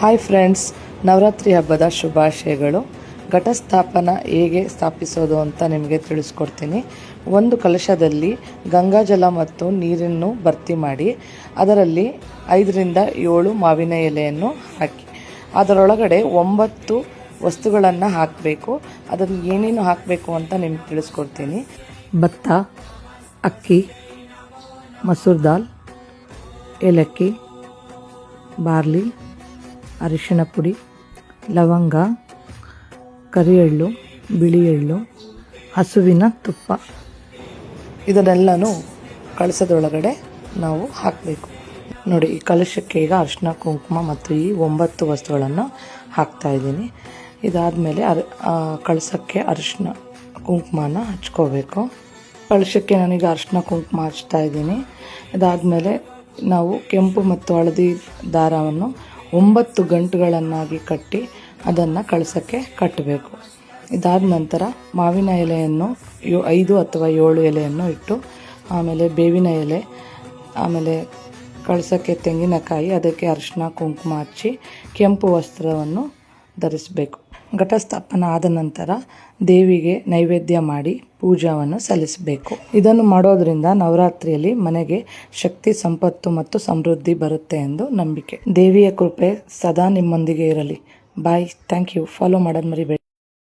Hi friends Navratri ಹಬ್ಬದ ಶುಭಾಶಯಗಳು. ಘಟಸ್ಥಾಪನ ಹೇಗೆ ಸ್ಥಾಪಿಸೋದು ಅಂತ ನಿಮಗೆ ತಿಳಿಸ್ಕೊಡ್ತೀನಿ. ಒಂದು ಕಲಶದಲ್ಲಿ ಗಂಗಾಜಲ ಮತ್ತು ನೀರನ್ನು ಭರ್ತಿ ಮಾಡಿ, ಅದರಲ್ಲಿ ಐದರಿಂದ ಏಳು ಮಾವಿನ ಎಲೆಯನ್ನು ಹಾಕಿ, ಅದರೊಳಗಡೆ ಒಂಬತ್ತು ವಸ್ತುಗಳನ್ನು ಹಾಕಬೇಕು. ಅದನ್ನು ಏನೇನು ಹಾಕಬೇಕು ಅಂತ ನಿಮ್ಗೆ ತಿಳಿಸ್ಕೊಡ್ತೀನಿ. ಭತ್ತ, ಅಕ್ಕಿ, ಮಸೂರ್ ದಾಲ್, ಏಲಕ್ಕಿ, ಬಾರ್ಲಿ ಅರಿಶಿಣ ಪುಡಿ, ಲವಂಗ ಕರಿ ಎಳ್ಳು ಬಿಳಿ ಎಳ್ಳು ಹಸುವಿನ ತುಪ್ಪ. ಇದನ್ನೆಲ್ಲನೂ ಕಳಸದೊಳಗಡೆ ನಾವು ಹಾಕಬೇಕು. ನೋಡಿ, ಈ ಕಲಶಕ್ಕೆ ಈಗ ಅರಿಶಿನ, ಕುಂಕುಮ ಮತ್ತು ಈ ಒಂಬತ್ತು ವಸ್ತುಗಳನ್ನು ಹಾಕ್ತಾ ಇದ್ದೀನಿ. ಇದಾದಮೇಲೆ ಅರ್ ಕಳಸಕ್ಕೆ ಅರಿಶಿನ, ಕುಂಕುಮನ ಹಚ್ಕೋಬೇಕು. ಕಳಶಕ್ಕೆ ನಾನೀಗ ಅರಿಶಿನ, ಕುಂಕುಮ ಹಚ್ತಾ ಇದ್ದೀನಿ. ಇದಾದಮೇಲೆ ನಾವು ಕೆಂಪು ಮತ್ತು ಹಳದಿ ದಾರವನ್ನು ಒಂಬತ್ತು ಗಂಟುಗಳನ್ನಾಗಿ ಕಟ್ಟಿ ಅದನ್ನು ಕಳಸಕ್ಕೆ ಕಟ್ಟಬೇಕು. ಇದಾದ ನಂತರ ಮಾವಿನ ಎಲೆಯನ್ನು ಐದು ಅಥವಾ ಏಳು ಎಲೆಯನ್ನು ಇಟ್ಟು, ಆಮೇಲೆ ಬೇವಿನ ಎಲೆ, ಆಮೇಲೆ ಕಳಸಕ್ಕೆ ತೆಂಗಿನಕಾಯಿ, ಅದಕ್ಕೆ ಅರಿಶಿನ ಕುಂಕುಮ ಹಚ್ಚಿ ಕೆಂಪು ವಸ್ತ್ರವನ್ನು ಧರಿಸಬೇಕು. ಘಟಸ್ಥಾಪನ ಆದ ನಂತರ ದೇವಿಗೆ ನೈವೇದ್ಯ ಮಾಡಿ ಪೂಜಾವನ್ನು ಸಲ್ಲಿಸಬೇಕು. ಇದನ್ನು ಮಾಡೋದ್ರಿಂದ ನವರಾತ್ರಿಯಲ್ಲಿ ಮನೆಗೆ ಶಕ್ತಿ, ಸಂಪತ್ತು ಮತ್ತು ಸಮೃದ್ಧಿ ಬರುತ್ತೆ ಎಂದು ನಂಬಿಕೆ. ದೇವಿಯ ಕೃಪೆ ಸದಾ ನಿಮ್ಮೊಂದಿಗೆ ಇರಲಿ. ಬಾಯ್. Thank you. ಫಾಲೋ ಮಾಡೋದು ಮರಿಬೇಡಿ.